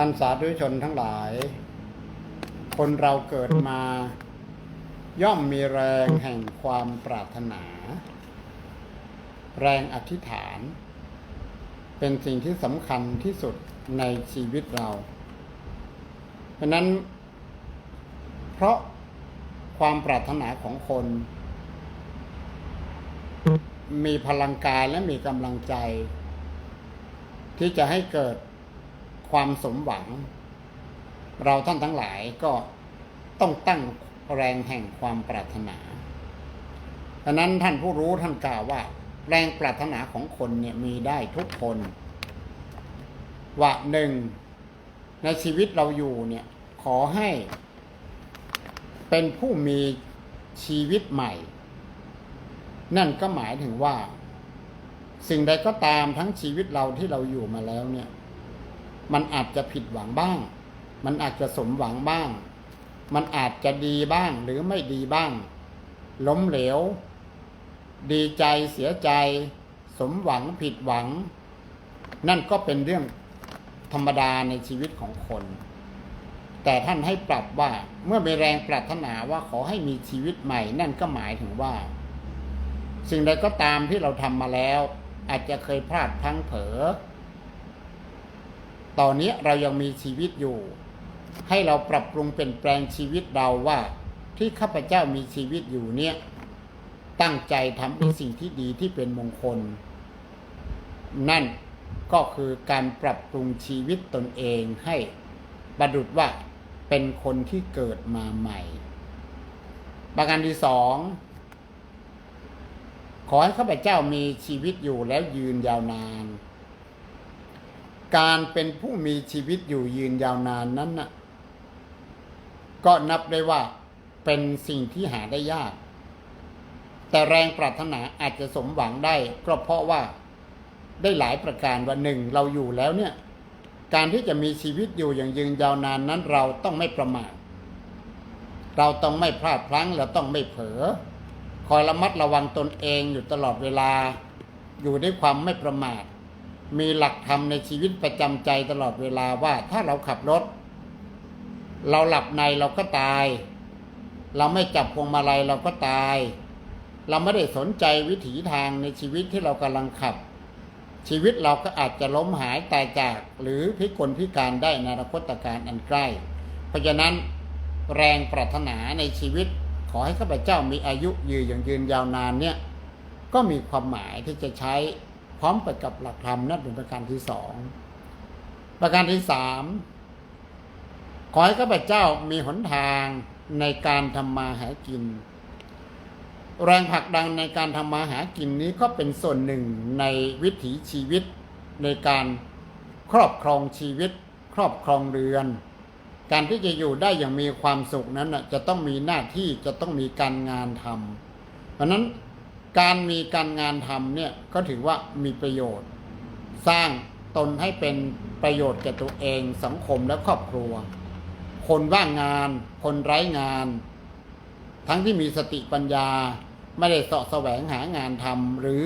ท่านสาธุชนทั้งหลาย คนเราเกิดมา ย่อมมีแรงแห่งความปรารถนา แรงอธิษฐาน เป็นสิ่งที่สำคัญที่สุดในชีวิตเราเพราะนั้น เพราะความปรารถนาของคน มีพลังกายและมีกำลังใจ ที่จะให้เกิด ความสมหวัง เราท่านทั้งหลายก็ต้องตั้งแรงแห่งความปรารถนาดังนั้นท่านผู้รู้ท่านกล่าวว่า แรงปรารถนาของคนเนี่ยมีได้ทุกคนว่าหนึ่งในชีวิตเราอยู่เนี่ยขอให้ เป็นผู้มีชีวิตใหม่ นั่นก็หมายถึงว่า สิ่งใดก็ตามทั้งชีวิตเราที่เราอยู่มาแล้วเนี่ย มันอาจจะผิดหวังบ้าง มันอาจจะสมหวังบ้าง มันอาจจะดีบ้างหรือไม่ดีบ้าง ล้มเหลว ดีใจเสียใจ สมหวังผิดหวัง นั่นก็เป็นเรื่องธรรมดาในชีวิตของคน แต่ท่านให้ปรับว่าเมื่อมีแรงปรารถนาว่าขอให้มีชีวิตใหม่ นั่นก็หมายถึงว่า สิ่งใดก็ตามที่เราทำมาแล้ว อาจจะเคยพลาดพลั้งเผลอ ตอนนี้เรายังมีชีวิตอยู่ ให้เราปรับปรุงเปลี่ยนแปลงชีวิตเราว่า ที่ข้าพเจ้ามีชีวิตอยู่เนี่ย ตั้งใจทำในสิ่งที่ดีที่เป็นมงคล นั่นก็คือการปรับปรุงชีวิตตนเองให้ประดุดว่าเป็นคนที่เกิดมาใหม่ ประการที่สองขอให้ข้าพเจ้ามีชีวิตอยู่แล้วยืนยาวนาน การเป็นผู้มีชีวิตอยู่ยืนยาวนานนั้นน่ะก็นับได้ว่าเป็นสิ่งที่หาได้ยาก แต่แรงปรารถนาอาจจะสมหวังได้ก็เพราะว่าได้หลายประการว่าหนึ่งเราอยู่แล้วเนี่ย การที่จะมีชีวิตอยู่อย่างยืนยาวนานนั้นเราต้องไม่ประมาทเราต้องไม่พลาดพลั้งเราต้องไม่เผลอคอยระมัดระวังตนเองอยู่ตลอดเวลา อยู่ด้วยความไม่ประมาท มีหลักธรรมในชีวิตประจำใจตลอดเวลาว่าถ้าเราขับรถ เราหลับในเราก็ตาย เราไม่จับพวงมาลัยเราก็ตาย เราไม่ได้สนใจวิถีทางในชีวิตที่เรากำลังขับ ชีวิตเราก็อาจจะล้มหายตายจาก หรือพิกลพิการได้ในอนาคตการอันใกล้ เพราะฉะนั้นแรงปรารถนาในชีวิต ขอให้ข้าพเจ้ามีอายุยืนอย่างยืนยาวนานเนี่ยก็มีความหมายที่จะใช้ พร้อมไปกับหลักธรรมนั่นเป็นประการที่สองประการที่สามขอให้ข้าพเจ้ามีหนทางในการทำมาหากิน แรงผลักดันในการทำมาหากินนี้ก็เป็นส่วนหนึ่งในวิถีชีวิต ในการครอบครองชีวิต ครอบครองเรือน การที่จะอยู่ได้อย่างมีความสุขนั้นจะต้องมีหน้าที่จะต้องมีการงานทำเพราะนั้น การมีการงานทำเนี่ยก็ถือว่ามีประโยชน์ สร้างตนให้เป็นประโยชน์แก่ตัวเองสังคมและครอบครัว คนว่างงาน คนไร้งาน ทั้งที่มีสติปัญญาไม่ได้เสาะแสวงหางานทำหรือ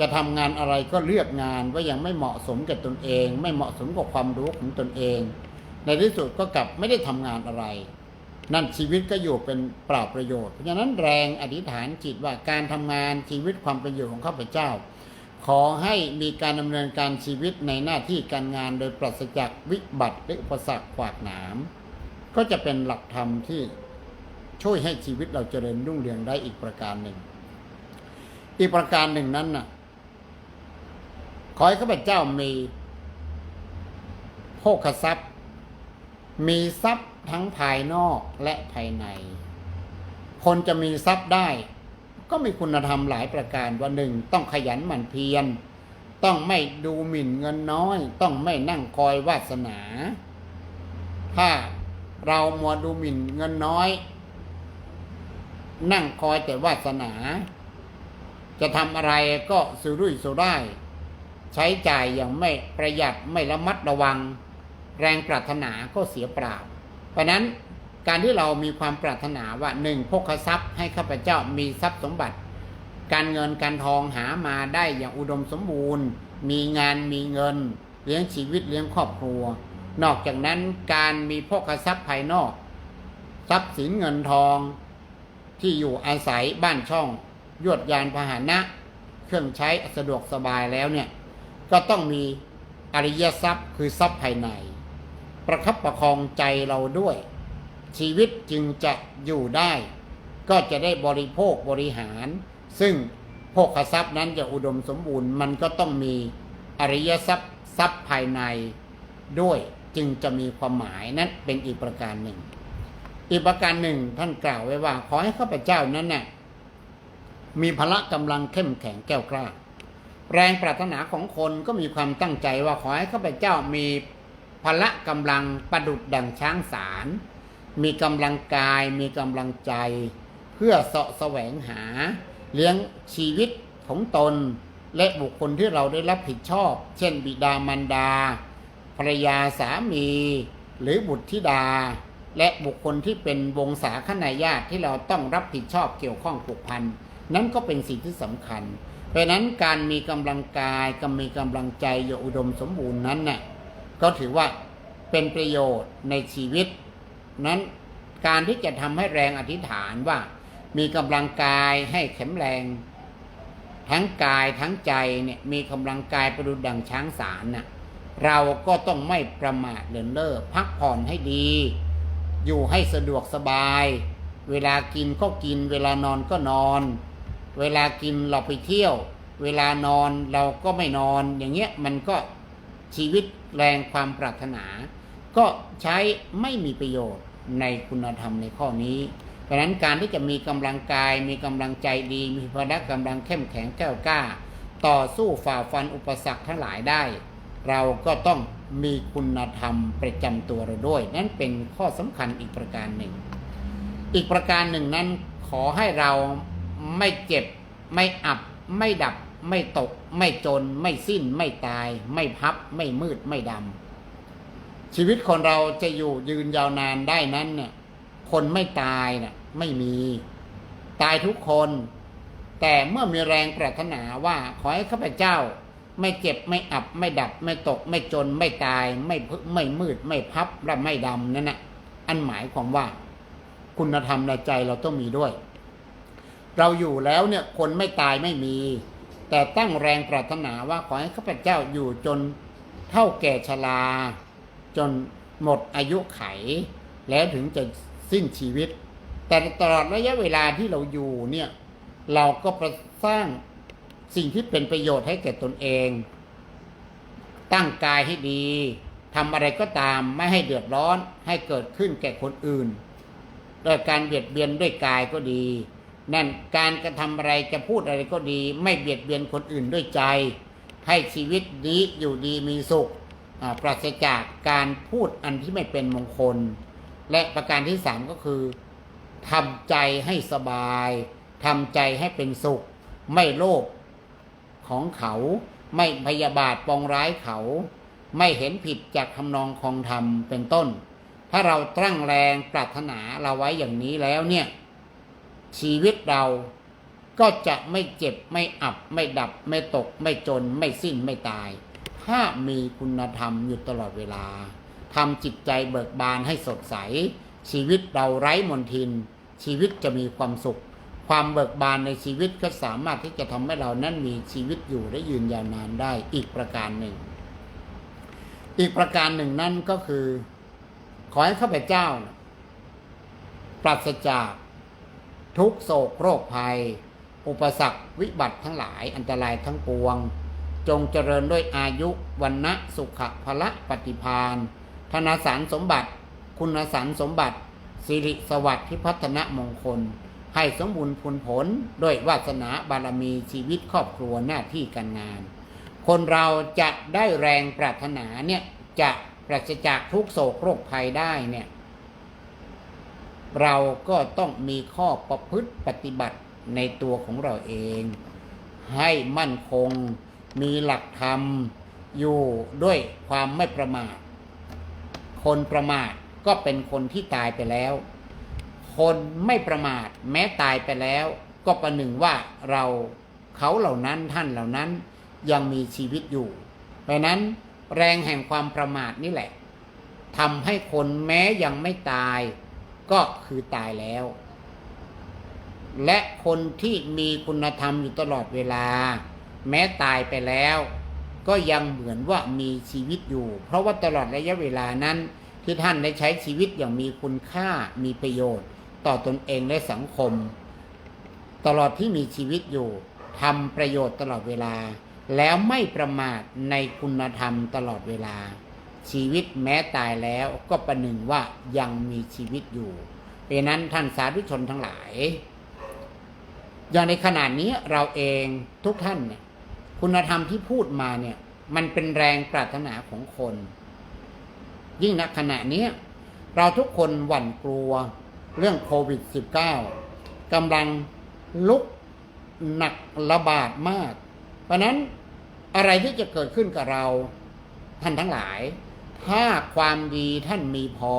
จะทำงานอะไรก็เลือกงานว่ายังไม่เหมาะสมกับตนเอง ไม่เหมาะสมกับความรู้ของตนเอง ในที่สุดก็กลับไม่ได้ทำงานอะไร นั่นชีวิตก็อยู่เป็นเปล่าประโยชน์ เพราะฉะนั้นแรงอธิษฐานจิตว่าการทำงานชีวิตความเป็นอยู่ของข้าพเจ้า ขอให้มีการดำเนินการชีวิตในหน้าที่การงานโดยปราศจากวิบัติและอุปสรรคขวากหนาม ก็จะเป็นหลักธรรมที่ช่วยให้ชีวิตเราเจริญรุ่งเรืองได้อีกประการหนึ่ง อีกประการหนึ่งนั้นน่ะขอให้ข้าพเจ้ามีโภคทรัพย์ มีทรัพย์ ทั้งภายนอกและภายใน คนจะมีทรัพย์ได้ ก็มีคุณธรรมหลายประการว่าหนึ่งต้องขยันหมั่นเพียรต้องไม่ดูหมิ่นเงินน้อย ต้องไม่นั่งคอยวาสนา ถ้าเรามัวดูหมิ่นเงินน้อย นั่งคอยแต่วาสนา จะทำอะไรก็สุรุ่ยสุร่ายใช้จ่ายอย่างไม่ประหยัดไม่ระมัดระวัง แรงปรารถนาก็เสียเปล่า ราะนั้นการที่เรามีความปรารถนาว่าหนึ่งพกทรัพย์ให้ข้าพเจ้ามีทรัพย์สมบัติ การเงินการทองหามาได้อย่างอุดมสมบูรณ์ มีงานมีเงิน เลี้ยงชีวิตเลี้ยงครอบครัว นอกจากนั้นการมีพกทรัพย์ภายนอก ทรัพย์สินเงินทองที่อยู่อาศัยบ้านช่อง ยวดยานพาหนะ เครื่องใช้สะดวกสบายแล้วเนี่ยก็ต้องมีอริยทรัพย์คือทรัพย์ภายใน ประคับประคองใจเราด้วย ชีวิตจึงจะอยู่ได้ ก็จะได้บริโภคบริหาร ซึ่งโภคทรัพย์นั้นจะอุดมสมบูรณ์มันก็ต้องมีอริยทรัพย์ทรัพย์ภายในด้วยจึงจะมีความหมายนั้นเป็นอีกประการหนึ่ง อีกประการหนึ่งท่านกล่าวไว้ว่า ขอให้ข้าพเจ้านั้นน่ะมีพละกำลังเข้มแข็งแก้วกล้า แรงปรารถนาของคนก็มีความตั้งใจว่าขอให้ข้าพเจ้ามี พละกำลังประดุดดังช้างสาร มีกำลังกายมีกำลังใจ เพื่อเสาะแสวงหา เลี้ยงชีวิตของตน และบุคคลที่เราได้รับผิดชอบ เช่น บิดามารดา ภรรยาสามี หรือบุตรธิดา และบุคคลที่เป็นวงศาคณาญาติที่เราต้องรับผิดชอบเกี่ยวข้องผูกพันนั้นก็เป็นสิ่งที่สำคัญ เพราะนั้นการมีกำลังกายกับมีกำลังใจอยู่อุดมสมบูรณ์นั้นน่ะ ก็ถือว่าเป็นประโยชน์ในชีวิต นั้นการที่จะทำให้แรงอธิษฐานว่า มีกำลังกายให้แข็งแรง ทั้งกายทั้งใจเนี่ยมีกำลังกายประดุจดังช้างสารน่ะเราก็ต้องไม่ประมาทเลินเล่อพักผ่อนให้ดี อยู่ให้สะดวกสบาย เวลากินก็กิน เวลานอนก็นอน เวลากินเราไปเที่ยว เวลานอนเราก็ไม่นอน อย่างเงี้ยมันก็ชีวิต แรงความปรารถนา ก็ใช้ไม่มีประโยชน์ในคุณธรรมในข้อนี้ เพราะฉะนั้นการที่จะมีกำลังกาย มีกำลังใจดี มีพละกำลังเข้มแข็งแกล้วกล้า ต่อสู้ฝ่าฟันอุปสรรคทั้งหลายได้ เราก็ต้องมีคุณธรรมประจำตัวเราด้วย นั่นเป็นข้อสำคัญอีกประการหนึ่ง อีกประการหนึ่งนั้นขอให้เราไม่เจ็บไม่อับไม่ดับ ไม่ตก ไม่จน ไม่สิ้น ไม่ตาย ไม่พับ ไม่มืด ไม่ดำ ชีวิตคนเราจะอยู่ยืนยาวนานได้นั้นเนี่ย คนไม่ตายน่ะไม่มี ตายทุกคน แต่เมื่อมีแรงปรารถนาว่าขอให้ข้าพเจ้า ไม่เจ็บไม่อับ ไม่ดับ ไม่ตก ไม่จน ไม่ตาย ไม่พึไม่มืด ไม่พับ และไม่ดำนั่นนะอันหมายความว่า คุณธรรมในใจเราต้องมีด้วย เราอยู่แล้วเนี่ย คนไม่ตายไม่มี แต่ตั้งแรงปรารถนาว่าขอให้ข้าพเจ้าอยู่จนเท่าแก่ชรา จนหมดอายุไข แล้วถึงจะสิ้นชีวิต แต่ตลอดระยะเวลาที่เราอยู่เนี่ย เราก็ประสร้างสิ่งที่เป็นประโยชน์ให้แก่ตนเอง ตั้งกายให้ดีทำอะไรก็ตามไม่ให้เดือดร้อนให้เกิดขึ้นแก่คนอื่นโดยการเบียดเบียนด้วยกายก็ดี นั่นการกระทำอะไรจะพูดอะไรก็ดี ไม่เบียดเบียนคนอื่นด้วยใจ ให้ชีวิตนี้อยู่ดีมีสุขปราศจากการพูดอันที่ไม่เป็นมงคล และประการที่สามก็คือทำใจให้สบายทำใจให้เป็นสุข ไม่โลภของเขา ไม่พยาบาทปองร้ายเขา ไม่เห็นผิดจากทำนองคองธรรมเป็นต้น ถ้าเราตั้งแรงปรารถนาเราไว้อย่างนี้แล้วเนี่ย ชีวิตเราก็จะไม่เจ็บไม่อับ ไม่ดับ ไม่ตก ไม่จน ไม่สิ้นไม่ตาย ถ้ามีคุณธรรมอยู่ตลอดเวลาทำจิตใจเบิกบานให้สดใส ชีวิตเราไร้มนทิน ชีวิตจะมีความสุข ความเบิกบานในชีวิตก็สามารถที่จะทำให้เรานั้นมีชีวิตอยู่และยืนยาวนานได้อีกประการหนึ่ง อีกประการหนึ่งนั่นก็คือ ขอให้ข้าพเจ้า ปราศจาก ทุกโศกโรคภัย อุปสรรควิบัติทั้งหลายอันตรายทั้งปวง จงเจริญด้วยอายุวันนะสุขภละปฏิพานธนาสารสมบัติ คุณสารสมบัติ สิริสวัสดิ์ที่พัฒนมงคล ให้สมบูรณ์ผลผลด้วยวาสนาบารมีชีวิตครอบครัวหน้าที่การงาน คนเราจะได้แรงปรารถนาเนี่ยจะปราศจากทุกโศกโรคภัยได้เนี่ย เราก็ต้องมีข้อประพฤติปฏิบัติในตัวของเราเอง ให้มั่นคงมีหลักธรรมอยู่ด้วยความไม่ประมาท คนประมาทก็เป็นคนที่ตายไปแล้ว คนไม่ประมาทแม้ตายไปแล้ว ก็ประหนึ่งว่าเราเขาเหล่านั้นท่านเหล่านั้นยังมีชีวิตอยู่เพราะนั้นแรงแห่งความประมาทนี่แหละทำให้คนแม้ยังไม่ตาย ก็คือตายแล้ว และคนที่มีคุณธรรมอยู่ตลอดเวลา แม้ตายไปแล้ว ก็ยังเหมือนว่ามีชีวิตอยู่ เพราะว่าตลอดระยะเวลานั้น ที่ท่านได้ใช้ชีวิตอย่างมีคุณค่ามีประโยชน์ ต่อตนเองและสังคม ตลอดที่มีชีวิตอยู่ทำประโยชน์ตลอดเวลา แล้วไม่ประมาทในคุณธรรมตลอดเวลา ชีวิตแม้ตายแล้วก็ประหนึ่งว่ายังมีชีวิตอยู่เพราะนั้นท่านสาธุชนทั้งหลาย อย่างในขณะนี้เราเองทุกท่านเนี่ยคุณธรรมที่พูดมาเนี่ย มันเป็นแรงปรารถนาของคน ยิ่งณขณะนี้เราทุกคนหวั่นกลัวเรื่องโควิด -19 กำลังลุกหนักระบาดมาก เพราะนั้นอะไรที่จะเกิดขึ้นกับเราท่านทั้งหลาย ถ้าความดีท่านมีพอ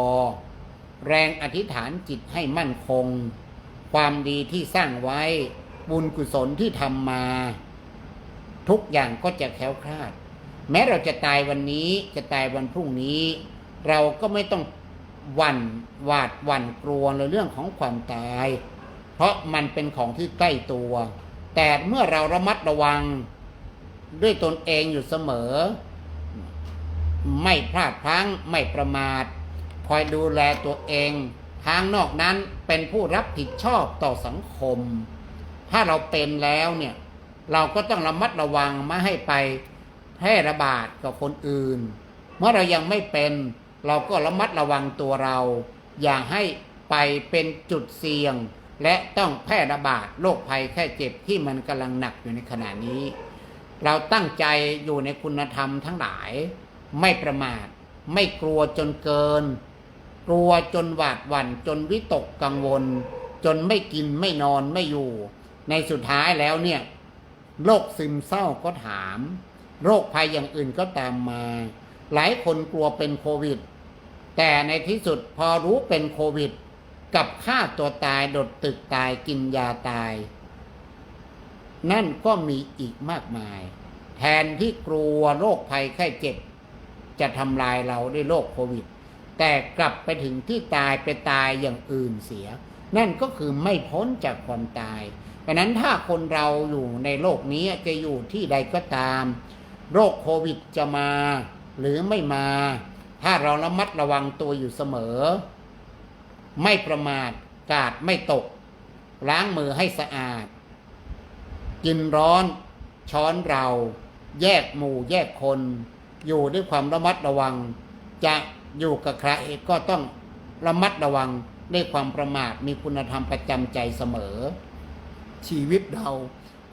แรงอธิษฐานจิตให้มั่นคง ความดีที่สร้างไว้ บุญกุศลที่ทำมา ทุกอย่างก็จะแคล้วคลาด แม้เราจะตายวันนี้จะตายวันพรุ่งนี้ เราก็ไม่ต้องหวั่นหวาดหวั่นกลัวในเรื่องของความตาย เพราะมันเป็นของที่ใกล้ตัว แต่เมื่อเราระมัดระวังด้วยตนเองอยู่เสมอ ไม่พลาดพลั้งไม่ประมาทคอยดูแลตัวเอง ทางนอกนั้นเป็นผู้รับผิดชอบต่อสังคม ถ้าเราเป็นแล้วเนี่ย เราก็ต้องระมัดระวังไม่ให้ไปแพร่ระบาดกับคนอื่น เมื่อเรายังไม่เป็นเราก็ระมัดระวังตัวเรา อย่าให้ไปเป็นจุดเสี่ยง และต้องแพร่ระบาดโรคภัยแค่เจ็บที่มันกำลังหนักอยู่ในขณะนี้ เราตั้งใจอยู่ในคุณธรรมทั้งหลาย ไม่ประมาท ไม่กลัวจนเกิน กลัวจนหวาดหวั่นจนวิตกกังวล จนไม่กินไม่นอนไม่อยู่ ในสุดท้ายแล้วเนี่ยโรคซึมเศร้าก็ถาม โรคภัยอย่างอื่นก็ตามมา หลายคนกลัวเป็นโควิด แต่ในที่สุดพอรู้เป็นโควิด กับฆ่าตัวตายดดตึกตายกินยาตาย นั่นก็มีอีกมากมาย แทนที่กลัวโรคภัยไข้เจ็บ จะทำลายเราด้วยโรคโควิด แต่กลับไปถึงที่ตายไปตายอย่างอื่นเสีย นั่นก็คือไม่พ้นจากความตายดังนั้นถ้าคนเราอยู่ในโลกนี้จะอยู่ที่ใดก็ตาม โรคโควิดจะมาหรือไม่มา ถ้าเราระมัดระวังตัวอยู่เสมอ ไม่ประมาทกาดไม่ตก ล้างมือให้สะอาด กินร้อน ช้อนเรา แยกหมู่แยกคน อยู่ด้วยความระมัดระวัง จะอยู่กับใครก็ต้องระมัดระวังด้วยความประมาทมีคุณธรรมประจำใจเสมอ ชีวิตเรา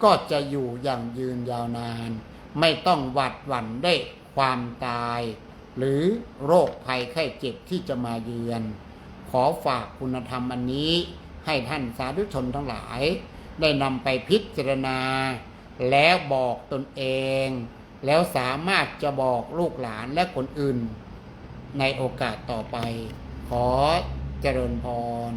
ก็จะอยู่อย่างยืนยาวนาน ไม่ต้องหวาดหวั่นด้วยความตาย หรือโรคภัยไข้เจ็บที่จะมาเยือน ขอฝากคุณธรรมอันนี้ ให้ท่านสาธุชนทั้งหลาย ได้นำไปพิจารณา แล้วบอกตนเอง แล้วสามารถจะบอกลูกหลานและคนอื่น ในโอกาสต่อไป ขอเจริญพร